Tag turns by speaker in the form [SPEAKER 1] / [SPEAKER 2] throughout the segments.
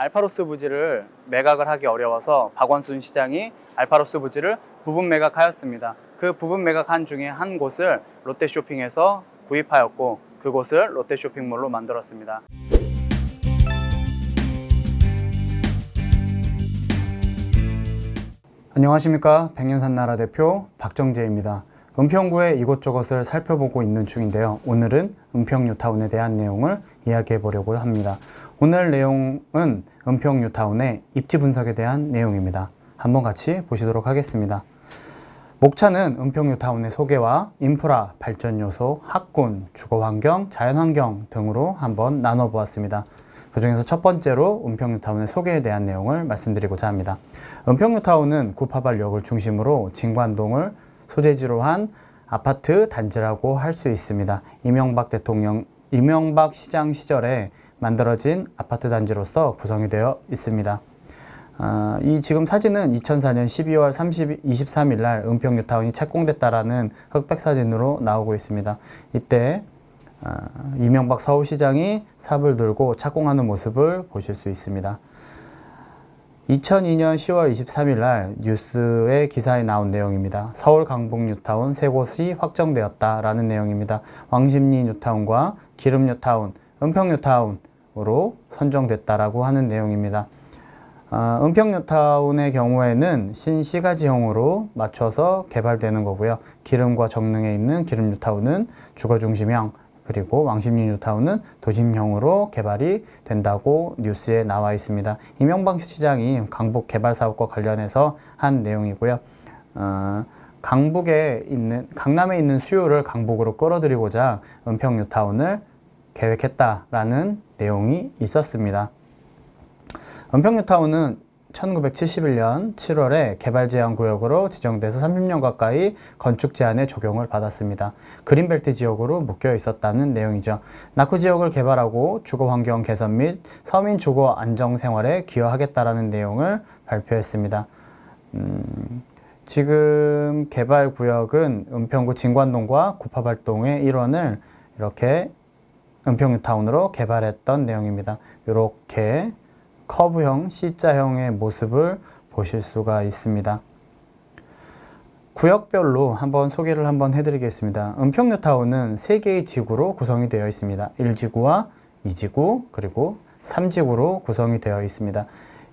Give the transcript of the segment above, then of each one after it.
[SPEAKER 1] 알파로스 부지를 매각을 하기 어려워서 박원순 시장이 알파로스 부지를 부분 매각하였습니다. 그 부분 매각한 중에 한 곳을 롯데쇼핑에서 구입하였고 그곳을 롯데쇼핑몰로 만들었습니다. 안녕하십니까 백년산 나라 대표 박정재입니다. 은평구의 이곳저곳을 살펴보고 있는 중인데요. 오늘은 은평 뉴타운에 대한 내용을 이야기해 보려고 합니다. 오늘 내용은 은평 뉴타운의 입지 분석에 대한 내용입니다. 한번 같이 보시도록 하겠습니다. 목차는 은평 뉴타운의 소개와 인프라, 발전 요소, 학군, 주거 환경, 자연 환경 등으로 한번 나눠 보았습니다. 그 중에서 첫 번째로 은평뉴타운의 소개에 대한 내용을 말씀드리고자 합니다. 은평뉴타운은 구파발역을 중심으로 진관동을 소재지로 한 아파트 단지라고 할 수 있습니다. 이명박 대통령, 이명박 시장 시절에 만들어진 아파트 단지로서 구성이 되어 있습니다. 아, 이 지금 사진은 2004년 12월 30, 23일 날 은평 뉴타운이 착공됐다라는 흑백 사진으로 나오고 있습니다. 이때 아, 이명박 서울시장이 삽을 들고 착공하는 모습을 보실 수 있습니다. 2002년 10월 23일 날 뉴스의 기사에 나온 내용입니다. 서울 강북 뉴타운 세 곳이 확정되었다라는 내용입니다. 왕십리 뉴타운과 기름 뉴타운, 은평 뉴타운 으로 선정됐다라고 하는 내용입니다. 아, 은평 뉴타운의 경우에는 신시가지형으로 맞춰서 개발되는 거고요. 기름과 정릉에 있는 기름 뉴타운은 주거 중심형, 그리고 왕십리 뉴타운은 도심형으로 개발이 된다고 뉴스에 나와 있습니다. 이명박 시장이 강북 개발 사업과 관련해서 한 내용이고요. 어, 강북에 있는 강남에 있는 수요를 강북으로 끌어들이고자 은평 뉴타운을 계획했다라는 내용이 있었습니다. 은평 뉴타운은 1971년 7월에 개발 제한 구역으로 지정돼서 30년 가까이 건축 제한의 적용을 받았습니다. 그린벨트 지역으로 묶여 있었다는 내용이죠. 낙후 지역을 개발하고 주거 환경 개선 및 서민 주거 안정 생활에 기여하겠다라는 내용을 발표했습니다. 음, 지금 개발 구역은 은평구 진관동과 구파발동의 일원을 이렇게 은평뉴타운으로 개발했던 내용입니다. 이렇게 커브형 C자형의 모습을 보실 수가 있습니다. 구역별로 한번 소개를 한번 해드리겠습니다. 은평뉴타운은 세 개의 지구로 구성이 되어 있습니다. 1지구와 2지구 그리고 3지구로 구성이 되어 있습니다.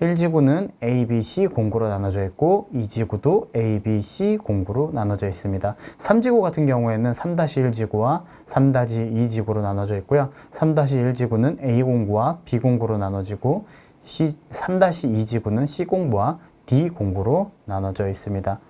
[SPEAKER 1] 1지구는 A, B, C 공구로 나눠져 있고 2지구도 A, B, C 공구로 나눠져 있습니다. 3지구 같은 경우에는 3-1지구와 3-2지구로 나눠져 있고요. 3-1지구는 A 공구와 B 공구로 나눠지고 C, 3-2지구는 C 공구와 D 공구로 나눠져 있습니다.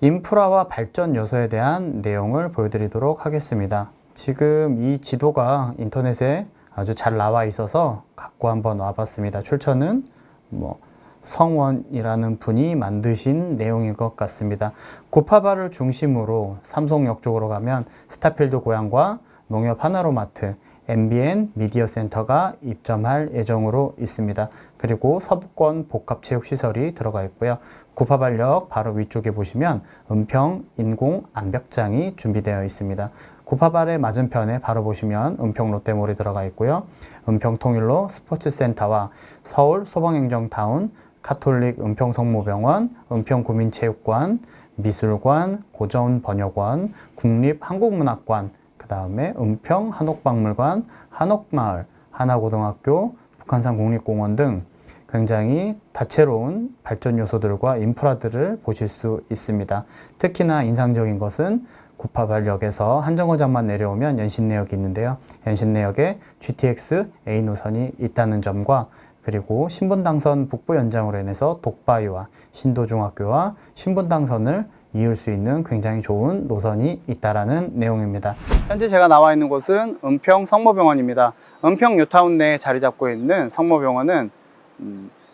[SPEAKER 1] 인프라와 발전 요소에 대한 내용을 보여드리도록 하겠습니다. 지금 이 지도가 인터넷에 아주 잘 나와 있어서 갖고 한번 와봤습니다. 출처는 뭐 성원이라는 분이 만드신 내용인 것 같습니다. 구파바를 중심으로 삼성역 쪽으로 가면 스타필드 고향과 농협 하나로마트, MBN 미디어 센터가 입점할 예정으로 있습니다. 그리고 서부권 복합체육시설이 들어가 있고요. 구파발역 바로 위쪽에 보시면 은평 인공 암벽장이 준비되어 있습니다. 구파발의 맞은편에 바로 보시면 은평 롯데몰이 들어가 있고요. 은평 통일로 스포츠센터와 서울 소방행정타운, 카톨릭 은평 성모병원, 은평 구민체육관, 미술관, 고전 번역원, 국립한국문학관, 그 다음에 은평 한옥박물관, 한옥마을, 하나고등학교, 북한산 국립공원 등 굉장히 다채로운 발전 요소들과 인프라들을 보실 수 있습니다. 특히나 인상적인 것은 구파발역에서 한정거장만 내려오면 연신내역이 있는데요. 연신내역에 GTX A 노선이 있다는 점과 그리고 신분당선 북부 연장으로 인해서 독바이와 신도중학교와 신분당선을 이을 수 있는 굉장히 좋은 노선이 있다라는 내용입니다. 현재 제가 나와 있는 곳은 은평 성모병원입니다. 은평 뉴타운 내에 자리 잡고 있는 성모병원은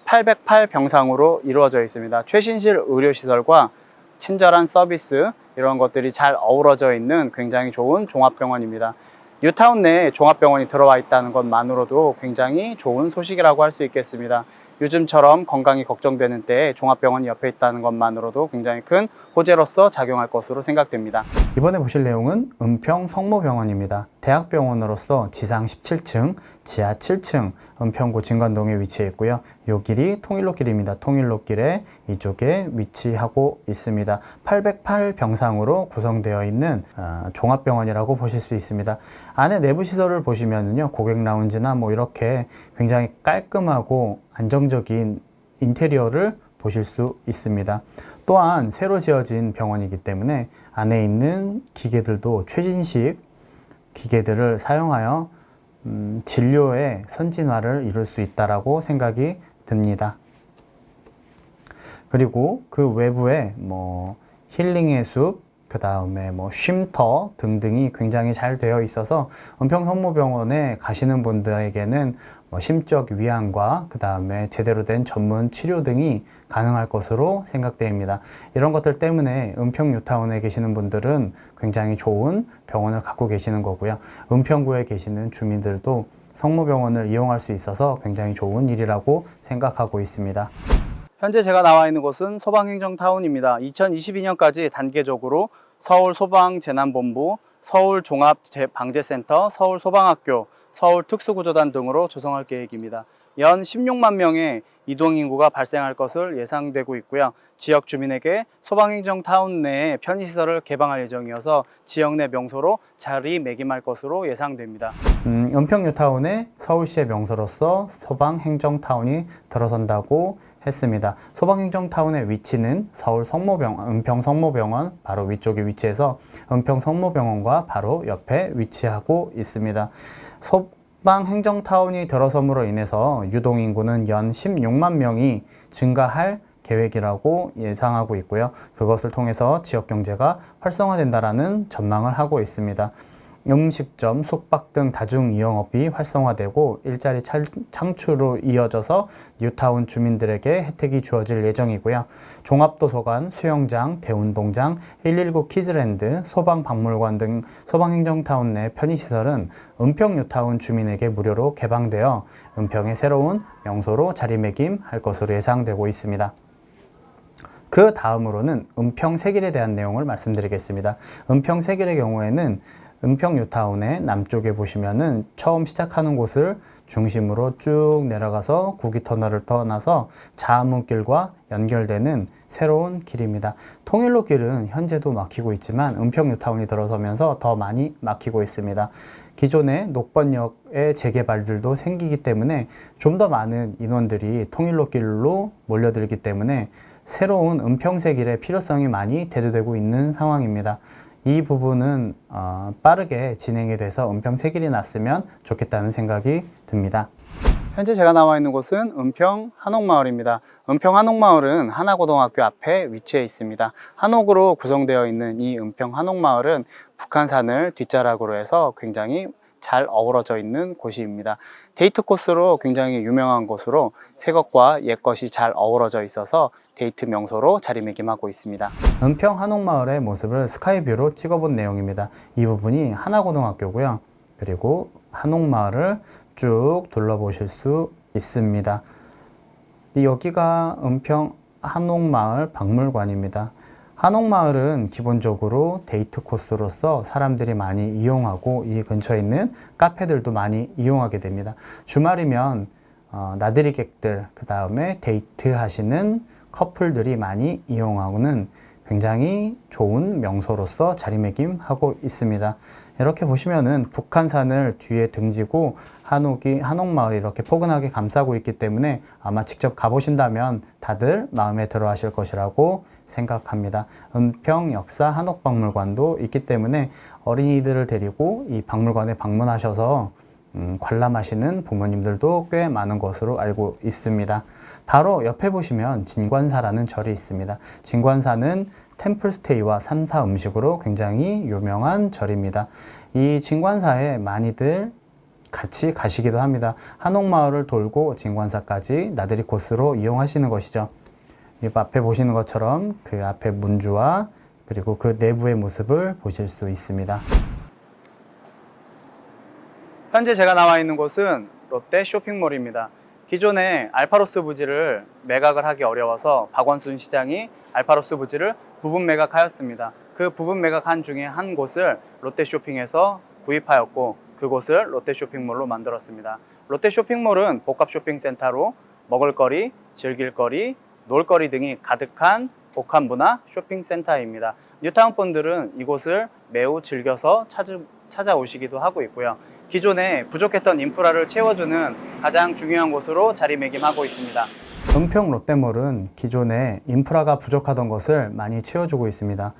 [SPEAKER 1] 808 병상으로 이루어져 있습니다. 최신실 의료시설과 친절한 서비스 이런 것들이 잘 어우러져 있는 굉장히 좋은 종합병원입니다. 뉴타운 내에 종합병원이 들어와 있다는 것만으로도 굉장히 좋은 소식이라고 할 수 있겠습니다. 요즘처럼 건강이 걱정되는 때에 종합병원이 옆에 있다는 것만으로도 굉장히 큰 호재로서 작용할 것으로 생각됩니다. 이번에 보실 내용은 은평 성모병원입니다. 대학병원으로서 지상 17층, 지하 7층 은평구 진관동에 위치해 있고요. 요 길이 통일로 길입니다. 통일로길에 이쪽에 위치하고 있습니다. 808 병상으로 구성되어 있는 아, 종합병원이라고 보실 수 있습니다. 안에 내부 시설을 보시면은요, 고객 라운지나 뭐 이렇게 굉장히 깔끔하고 안정적인 인테리어를 보실 수 있습니다. 또한 새로 지어진 병원이기 때문에 안에 있는 기계들도 최신식 기계들을 사용하여 음, 진료의 선진화를 이룰 수 있다라고 생각이 듭니다. 그리고 그 외부에 뭐 힐링의 숲, 그 다음에 뭐 쉼터 등등이 굉장히 잘 되어 있어서 은평성모병원에 가시는 분들에게는 뭐 심적 위안과 그 다음에 제대로 된 전문 치료 등이 가능할 것으로 생각됩니다. 이런 것들 때문에 은평 뉴타운에 계시는 분들은 굉장히 좋은 병원을 갖고 계시는 거고요. 은평구에 계시는 주민들도 성모병원을 이용할 수 있어서 굉장히 좋은 일이라고 생각하고 있습니다. 현재 제가 나와 있는 곳은 소방행정타운입니다. 2022년까지 단계적으로 서울 소방재난본부, 서울 종합방재센터, 서울 소방학교, 서울 특수구조단 등으로 조성할 계획입니다. 연 16만 명의 이동 인구가 발생할 것을 예상되고 있고요. 지역 주민에게 소방행정 타운 내에 편의시설을 개방할 예정이어서 지역 내 명소로 자리 매김할 것으로 예상됩니다. 음, 은평뉴타운에 서울시의 명소로서 소방행정타운이 들어선다고 했습니다. 소방행정타운의 위치는 서울 성모병원, 은평 성모병원 바로 위쪽에 위치해서 은평 성모병원과 바로 옆에 위치하고 있습니다. 소 방 행정타운이 들어섬으로 인해서 유동인구는 연 16만 명이 증가할 계획이라고 예상하고 있고요. 그것을 통해서 지역 경제가 활성화된다라는 전망을 하고 있습니다. 음식점, 숙박 등 다중 이용업이 활성화되고 일자리 창출로 이어져서 뉴타운 주민들에게 혜택이 주어질 예정이고요. 종합도서관, 수영장, 대운동장, 119 키즈랜드, 소방박물관 등 소방행정타운 내 편의시설은 은평 뉴타운 주민에게 무료로 개방되어 은평의 새로운 명소로 자리매김할 것으로 예상되고 있습니다. 그 다음으로는 은평 세길에 대한 내용을 말씀드리겠습니다. 은평 세길의 경우에는 은평 뉴타운의 남쪽에 보시면은 처음 시작하는 곳을 중심으로 쭉 내려가서 구기터널을 떠나서 자문길과 연결되는 새로운 길입니다. 통일로 길은 현재도 막히고 있지만 은평 뉴타운이 들어서면서 더 많이 막히고 있습니다. 기존의 녹번역의 재개발들도 생기기 때문에 좀 더 많은 인원들이 통일로 길로 몰려들기 때문에 새로운 은평세 길의 필요성이 많이 대두되고 있는 상황입니다. 이 부분은 어, 빠르게 진행이 돼서 은평 세길이 났으면 좋겠다는 생각이 듭니다. 현재 제가 나와 있는 곳은 은평 한옥마을입니다. 은평 한옥마을은 하나고등학교 앞에 위치해 있습니다. 한옥으로 구성되어 있는 이 은평 한옥마을은 북한산을 뒷자락으로 해서 굉장히 잘 어우러져 있는 곳입니다. 데이트 코스로 굉장히 유명한 곳으로 새 것과 옛 것이 잘 어우러져 있어서 데이트 명소로 자리매김하고 있습니다. 은평 한옥마을의 모습을 스카이뷰로 찍어본 내용입니다. 이 부분이 하나고등학교고요. 그리고 한옥마을을 쭉 둘러보실 수 있습니다. 여기가 은평 한옥마을 박물관입니다. 한옥마을은 기본적으로 데이트 코스로서 사람들이 많이 이용하고 이 근처에 있는 카페들도 많이 이용하게 됩니다. 주말이면 어, 나들이객들, 그 다음에 데이트 하시는 커플들이 많이 이용하고는 굉장히 좋은 명소로서 자리매김하고 있습니다. 이렇게 보시면은 북한산을 뒤에 등지고 한옥이 한옥마을이 이렇게 포근하게 감싸고 있기 때문에 아마 직접 가보신다면 다들 마음에 들어 하실 것이라고 생각합니다. 은평 역사 한옥박물관도 있기 때문에 어린이들을 데리고 이 박물관에 방문하셔서 음, 관람하시는 부모님들도 꽤 많은 것으로 알고 있습니다. 바로 옆에 보시면 진관사라는 절이 있습니다. 진관사는 템플스테이와 산사 음식으로 굉장히 유명한 절입니다. 이 진관사에 많이들 같이 가시기도 합니다. 한옥마을을 돌고 진관사까지 나들이 코스로 이용하시는 것이죠. 이 앞에 보시는 것처럼 그 앞에 문주와 그리고 그 내부의 모습을 보실 수 있습니다. 현재 제가 나와 있는 곳은 롯데 쇼핑몰입니다.
[SPEAKER 2] 기존에 알파로스 부지를 매각을 하기 어려워서 박원순 시장이 알파로스 부지를 부분 매각하였습니다. 그 부분 매각한 중에 한 곳을 롯데쇼핑에서 구입하였고 그곳을 롯데쇼핑몰로 만들었습니다. 롯데쇼핑몰은 복합 쇼핑센터로 먹을거리, 즐길거리, 놀거리 등이 가득한 복합 문화 쇼핑센터입니다. 뉴타운 분들은 이곳을 매우 즐겨서 찾아오시기도 하고 있고요. 기존에 부족했던 인프라를 채워주는 가장 중요한 곳으로 자리매김하고 있습니다.
[SPEAKER 1] 은평 롯데몰은 기존에 인프라가 부족하던 것을 많이 채워주고 있습니다.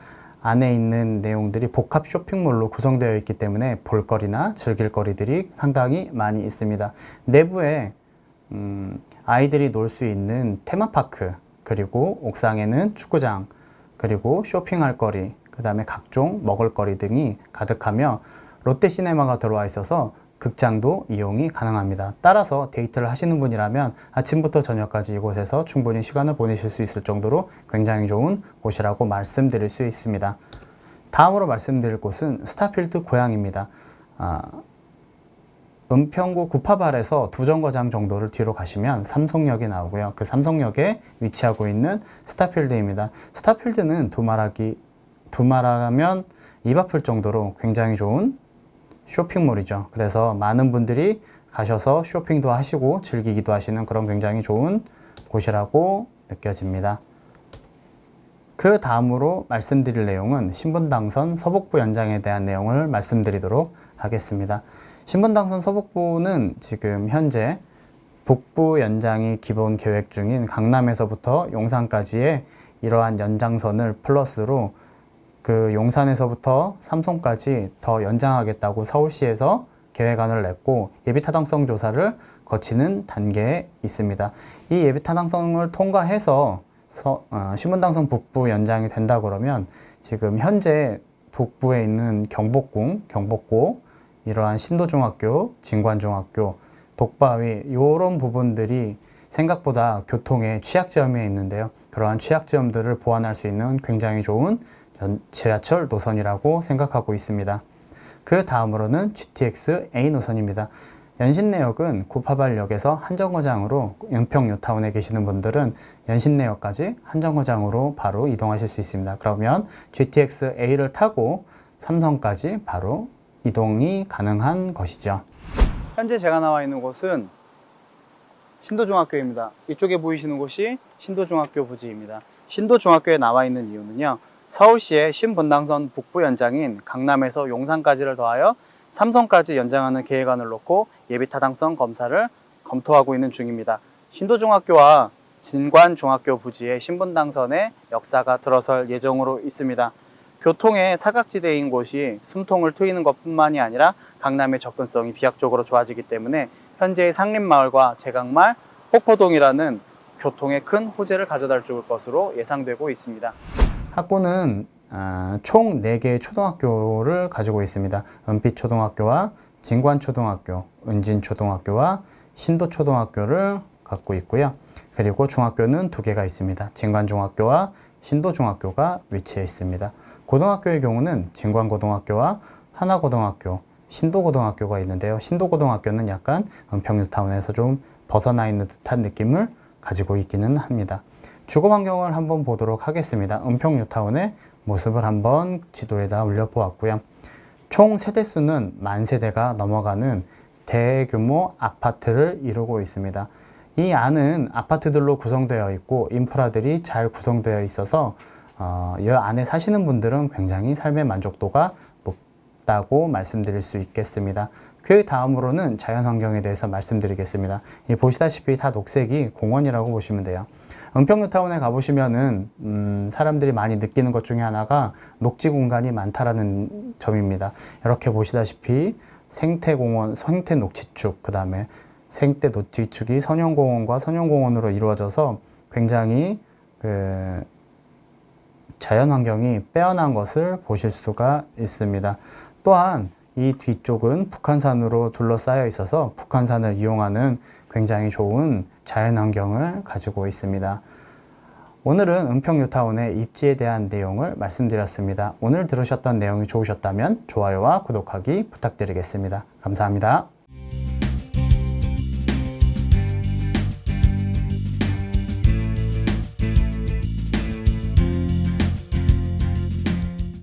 [SPEAKER 1] 안에 있는 내용들이 복합 쇼핑몰로 구성되어 있기 때문에 볼거리나 즐길거리들이 상당히 많이 있습니다. 내부에 음, 아이들이 놀 수 있는 테마파크, 그리고 옥상에는 축구장, 그리고 쇼핑할 거리, 그 다음에 각종 먹을 거리 등이 가득하며 롯데 시네마가 들어와 있어서 극장도 이용이 가능합니다. 따라서 데이트를 하시는 분이라면 아침부터 저녁까지 이곳에서 충분히 시간을 보내실 수 있을 정도로 굉장히 좋은 곳이라고 말씀드릴 수 있습니다. 다음으로 말씀드릴 곳은 스타필드 고양입니다. 아, 은평구 구파발에서 두 정거장 정도를 뒤로 가시면 삼성역이 나오고요. 그 삼성역에 위치하고 있는 스타필드입니다. 스타필드는 두말하기 두말하면 입 아플 정도로 굉장히 좋은 쇼핑몰이죠. 그래서 많은 분들이 가셔서 쇼핑도 하시고 즐기기도 하시는 그런 굉장히 좋은 곳이라고 느껴집니다. 그 다음으로 말씀드릴 내용은 신분당선 서북부 연장에 대한 내용을 말씀드리도록 하겠습니다. 신분당선 서북부는 지금 현재 북부 연장이 기본 계획 중인 강남에서부터 용산까지의 이러한 연장선을 플러스로 그 용산에서부터 삼성까지 더 연장하겠다고 서울시에서 계획안을 냈고 예비 타당성 조사를 거치는 단계에 있습니다. 이 예비 타당성을 통과해서 서, 어, 신분당선 북부 연장이 된다 그러면 지금 현재 북부에 있는 경복궁, 경복고, 이러한 신도중학교, 진관중학교, 독바위 이런 부분들이 생각보다 교통의 취약점에 있는데요. 그러한 취약점들을 보완할 수 있는 굉장히 좋은 지하철 노선이라고 생각하고 있습니다. 그 다음으로는 GTX A 노선입니다. 연신내역은 구파발역에서 한정거장으로 은평 뉴타운에 계시는 분들은 연신내역까지 한정거장으로 바로 이동하실 수 있습니다. 그러면 GTX A를 타고 삼성까지 바로 이동이 가능한 것이죠.
[SPEAKER 2] 현재 제가 나와 있는 곳은 신도중학교입니다. 이쪽에 보이시는 곳이 신도중학교 부지입니다. 신도중학교에 나와 있는 이유는요. 서울시의 신분당선 북부 연장인 강남에서 용산까지를 더하여 삼성까지 연장하는 계획안을 놓고 예비 타당성 검사를 검토하고 있는 중입니다. 신도중학교와 진관중학교 부지의 신분당선의 역사가 들어설 예정으로 있습니다. 교통의 사각지대인 곳이 숨통을 트이는 것뿐만이 아니라 강남의 접근성이 비약적으로 좋아지기 때문에 현재의 상림마을과 제강마을, 폭포동이라는 교통에 큰 호재를 가져다 줄 것으로 예상되고 있습니다.
[SPEAKER 1] 학교는 아, 총 4개의 초등학교를 가지고 있습니다. 은빛초등학교와 진관초등학교, 은진초등학교와 신도초등학교를 갖고 있고요. 그리고 중학교는 두 개가 있습니다. 진관중학교와 신도중학교가 위치해 있습니다. 고등학교의 경우는 진관고등학교와 하나고등학교, 신도고등학교가 있는데요. 신도고등학교는 약간 은평뉴타운에서 좀 벗어나 있는 듯한 느낌을 가지고 있기는 합니다. 주거 환경을 한번 보도록 하겠습니다. 은평 뉴타운의 모습을 한번 지도에다 올려보았고요. 총 세대 수는 만 세대가 넘어가는 대규모 아파트를 이루고 있습니다. 이 안은 아파트들로 구성되어 있고 인프라들이 잘 구성되어 있어서 어, 이 안에 사시는 분들은 굉장히 삶의 만족도가 높다고 말씀드릴 수 있겠습니다. 그 다음으로는 자연환경에 대해서 말씀드리겠습니다. 이 보시다시피 다 녹색이 공원이라고 보시면 돼요. 은평뉴타운에 가보시면은 음, 사람들이 많이 느끼는 것 중에 하나가 녹지 공간이 많다라는 점입니다. 이렇게 보시다시피 생태공원, 생태 녹지축, 그 다음에 생태 녹지축이 선현공원과 선현공원으로 이루어져서 굉장히 그 자연환경이 빼어난 것을 보실 수가 있습니다. 또한 이 뒤쪽은 북한산으로 둘러싸여 있어서 북한산을 이용하는 굉장히 좋은 자연환경을 가지고 있습니다. 오늘은 은평뉴타운의 입지에 대한 내용을 말씀드렸습니다. 오늘 들으셨던 내용이 좋으셨다면 좋아요와 구독하기 부탁드리겠습니다. 감사합니다.